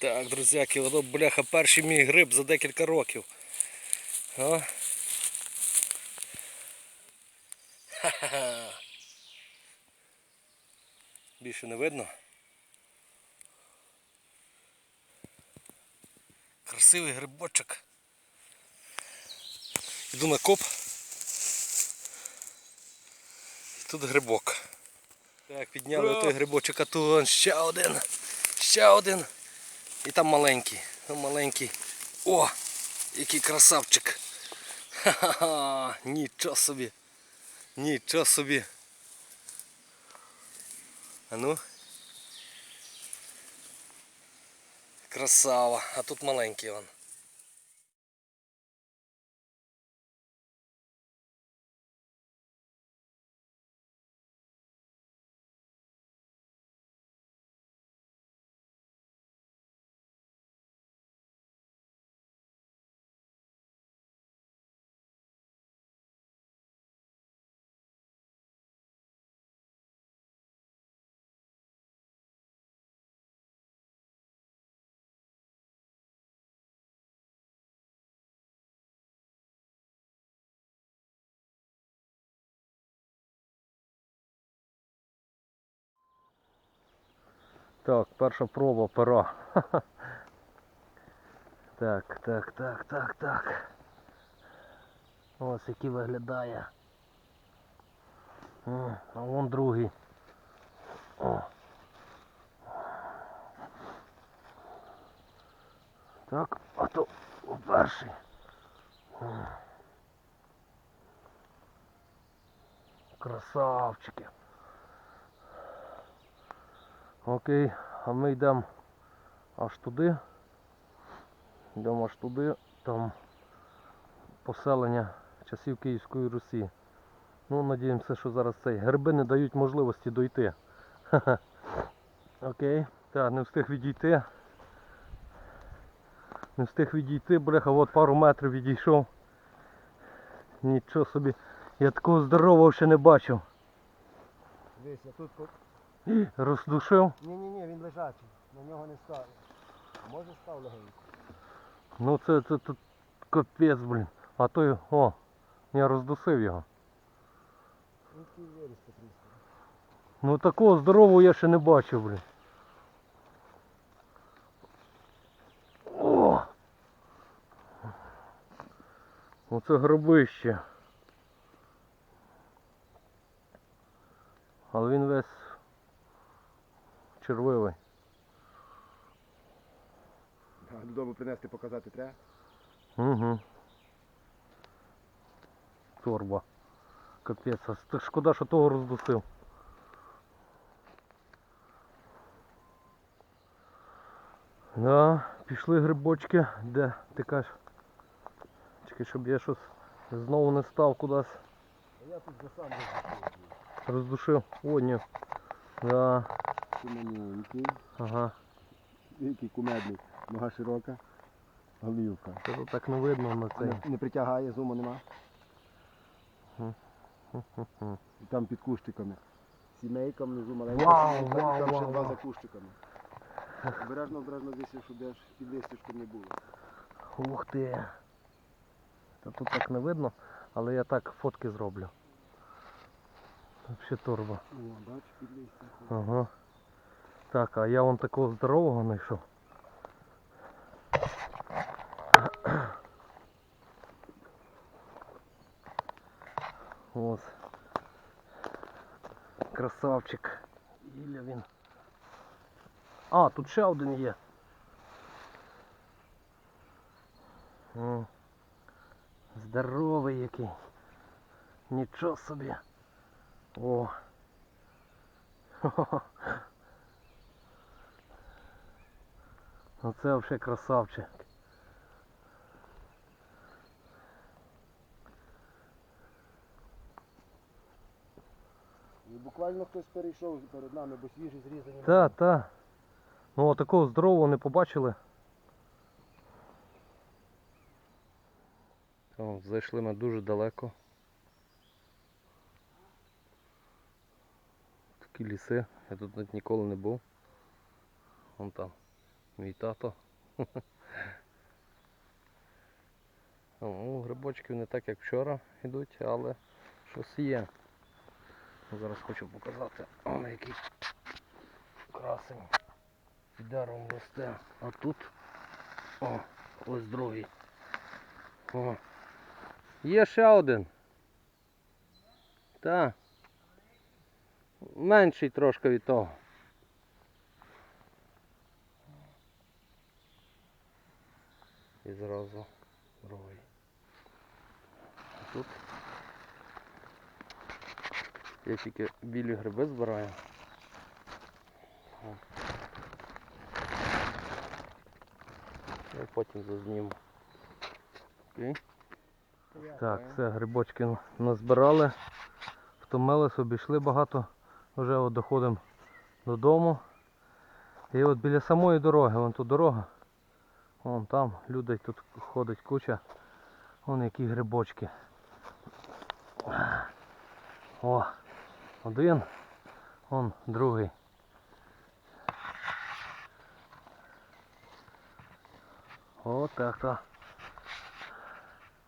Так, друзяки, воно бляха перший мій гриб за декілька років. О. Більше не видно. Красивий грибочок. Йду на коп. І тут грибок. Так, підняли той грибочок, а тут ще один. Ще один. І там маленький. Там маленький. О! Який красавчик. Ха-ха-ха! Нічого собі. Нічого собі. А ну. Красава. А тут маленький он. Так, перша проба пера. Так, так, так, так, так. Ось який виглядає. А вон другий. О. Так, а то перший. Красавчики. Окей, а ми йдемо аж туди. Йдемо аж туди, там поселення часів Київської Русі. Ну, надіємося, що зараз цей. Гриби не дають можливості дойти. Окей. Так, не встиг відійти. Не встиг відійти, бляха, от пару метрів відійшов. Нічого собі. Я такого здорового ще не бачив. Дивись, тут. Роздушив. Ні-ні-ні, він лежачий. На нього не став. Може став легенько. Ну це, це, це капець, блін. А той, о, я роздусив його. Він такий виріс потрібно. Ну такого здорового я ще не бачив, блін. О! Оце гробище. Але він весь червивий. Додому принести, показати треба. Угу. Торба. Капець, шкода, що того роздусив. Да, пішли грибочки. Де? Ти кажеш? Чекай, щоб я щось знову не став кудись. А я тут за сам роздушив. Роздушив. О, ні. Да. Куманенький, Ага. який кумедний. Нога широка. Голівка. Це тут так не видно на цей. Не, не притягає, зуму нема. І там під кущиками. Сімейка внизу маленька. Вау, сімейка, вау, там ще вау, два вау. за кущиками. Обережно, обережно десь, щоб аж під листячком не було. Ух ти. Та тут так не видно, але я так фотки зроблю. Взагалі торба. О, бач, під листям. Ага. Так, а я вон такого здорового знайшов. Ось. Красавчик. Ілля він. А, тут ще один є. О. Здоровий який. Нічого собі. О. Хо-хо-хо. Оце вже красавчик. І буквально хтось перейшов перед нами, бо свіжі зрізані. Та, та. Ну такого здорового не побачили. О, зайшли ми дуже далеко. Такі ліси, я тут ніколи не був. Вон там. Мій тато. Ну, грибочків не так, як вчора йдуть, але щось є. Зараз хочу показати, О, який красень деревом росте. А тут о, ось другий. О. Є ще один. Так. Менший трошки від того. І зразу другий. Тут я тільки білі гриби збираю. Я потім зазніму. Окей. Так, все, грибочки назбирали, втомились, обійшли багато, вже от доходимо додому. І от біля самої дороги, вон тут дорога. Вон там людей тут ходить куча. Вон які грибочки. О, один, вон другий. О, так, так.